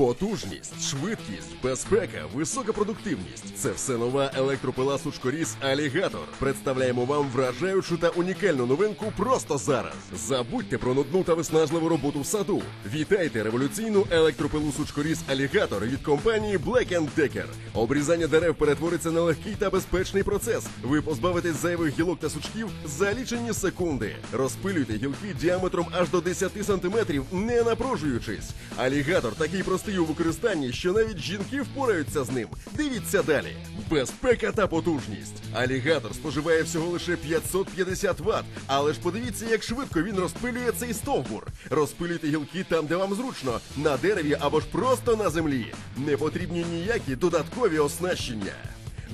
Потужність, швидкість, безпека, висока продуктивність це все нова електропила сучкоріз Алігатор. Представляємо вам вражаючу та унікальну новинку просто зараз. Забудьте про нудну та виснажливу роботу в саду. Вітайте революційну електропилу сучкоріз Алігатор від компанії Black Decker. Обрізання дерев перетвориться на легкий та безпечний процес. Ви позбавитесь зайвих гілок та сучків за лічені секунди. Розпилюйте гілки діаметром аж до 10 сантиметрів, не напружуючись. Алігатор такий простий у використанні, що навіть жінки впораються з ним. Дивіться далі. Безпека та потужність. Алігатор споживає всього лише 550 Вт, але ж подивіться, як швидко він розпилює цей стовбур. Розпилюйте гілки там, де вам зручно, на дереві або ж просто на землі. Не потрібні ніякі додаткові оснащення.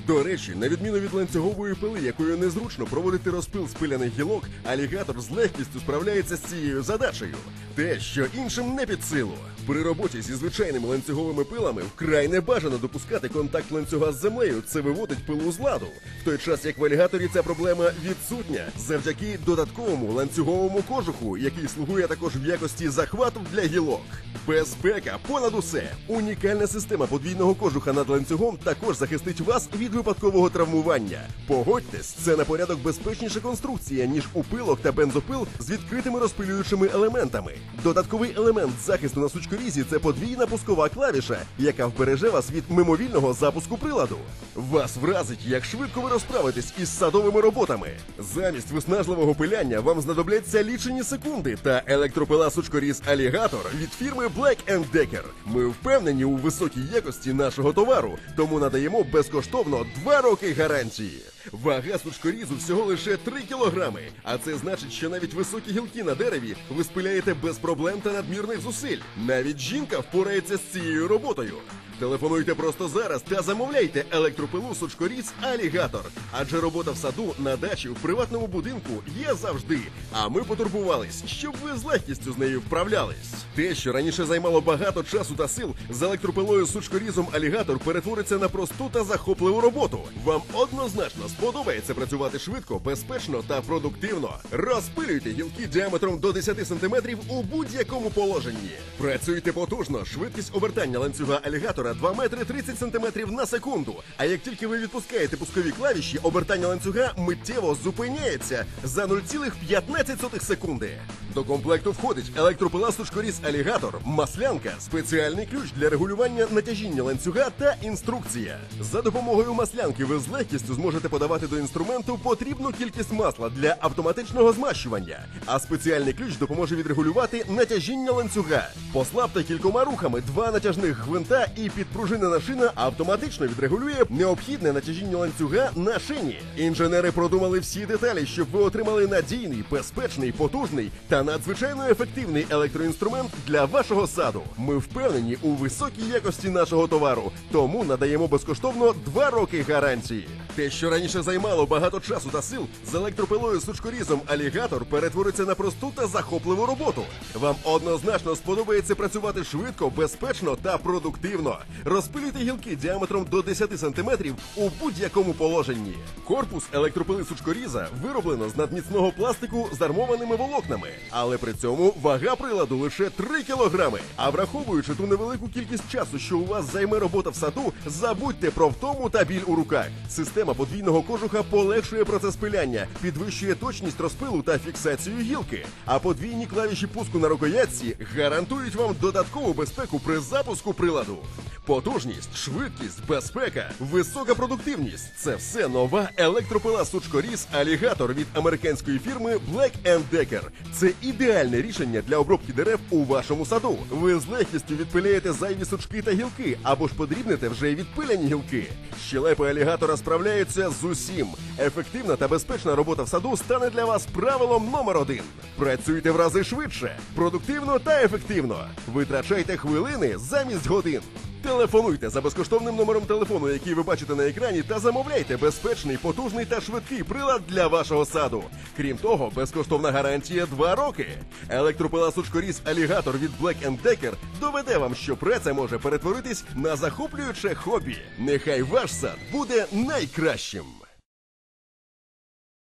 До речі, на відміну від ланцюгової пили, якою незручно проводити розпил спиляних гілок, алігатор з легкістю справляється з цією задачею. Те, що іншим не під силу. При роботі зі звичайними ланцюговими пилами вкрай не бажано допускати контакт ланцюга з землею. Це виводить пилу з ладу. В той час як в алігаторі ця проблема відсутня завдяки додатковому ланцюговому кожуху, який слугує також в якості захвату для гілок. Безпека понад усе. Унікальна система подвійного кожуха над ланцюгом також захистить вас від випадкового травмування. Погодьтесь, це на порядок безпечніша конструкція, ніж у пилок та бензопил з відкритими розпилюючими елементами. Додатковий елемент захисту на сучкорізі це подвійна пускова клавіша, яка вбереже вас від мимовільного запуску приладу. Вас вразить, як швидко ви розправитесь із садовими роботами. Замість виснажливого пиляння вам знадобляться лічені секунди та електропила сучкоріз Алігатор від фірми Black Decker. Ми впевнені у високій якості нашого товару, тому надаємо безкоштовно 2 роки гарантії. Вага сучкорізу всього лише 3 кілограми, а це значить, що навіть високі гілки на дереві ви спиляєте без проблем та надмірних зусиль. Навіть жінка впорається з цією роботою. Телефонуйте просто зараз та замовляйте електропилу сучкоріз Алігатор. Адже робота в саду, на дачі, в приватному будинку є завжди. А ми потурбувались, щоб ви з легкістю з нею вправлялись. Те, що раніше займало багато часу та сил, з електропилою сучкорізом Алігатор перетвориться на просту та захопливу роботу. Вам однозначно сподобається працювати швидко, безпечно та продуктивно. Розпилюйте гілки діаметром до 10 см у будь-якому положенні. Працюйте потужно, швидкість обертання ланцюга алігатора 2 метри 30 см на секунду. А як тільки ви відпускаєте пускові клавіші, обертання ланцюга миттєво зупиняється за 0,15 секунди. До комплекту входить електропила сучкоріз алігатор, маслянка, спеціальний ключ для регулювання натяжіння ланцюга та інструкція. За допомогою маслянки ви з легкістю зможете подавати до інструменту потрібну кількість масла для автоматичного змащування, а спеціальний ключ допоможе відрегулювати натяжіння ланцюга. Послабте кількома рухами два натяжних гвинта і підпружинена шина автоматично відрегулює необхідне натяжіння ланцюга на шині. Інженери продумали всі деталі, щоб ви отримали надійний, безпечний, потужний та надзвичайно ефективний електроінструмент для вашого саду. Ми впевнені у високій якості нашого товару, тому надаємо безкоштовно 2 роки гарантії. Те, що раніше займало багато часу та сил, з електропилою сучкорізом алігатор перетвориться на просту та захопливу роботу. Вам однозначно сподобається працювати швидко, безпечно та продуктивно. Розпилюйте гілки діаметром до 10 см у будь-якому положенні. Корпус електропили сучкоріза вироблено з надміцного пластику з армованими волокнами, але при цьому вага приладу лише 3 кілограми. А враховуючи ту невелику кількість часу, що у вас займе робота в саду, забудьте про втому та біль у руках. Система подвійного кожуха полегшує процес пиляння, підвищує точність розпилу та фіксацію гілки. А подвійні клавіші пуску на рукоятці гарантують вам додаткову безпеку при запуску приладу. Потужність, швидкість, безпека, висока продуктивність це все нова електропила сучкоріз алігатор від американської фірми Black Decker. Це ідеальне рішення для обробки дерев у вашому саду. Ви з легкістю відпиляєте зайві сучки та гілки або ж подрібнете вже відпиляні гілки. Щелепи алігатора справляються з усім. Ефективна та безпечна робота в саду стане для вас правилом номер один. Працюйте в рази швидше, продуктивно та ефективно. Витрачайте хвилини замість годин. Телефонуйте за безкоштовним номером телефону, який ви бачите на екрані, та замовляйте безпечний, потужний та швидкий прилад для вашого саду. Крім того, безкоштовна гарантія 2 роки. Електропила сучкоріз алігатор від Black Decker доведе вам, що праця може перетворитись на захоплююче хобі. Нехай ваш сад буде найкращим.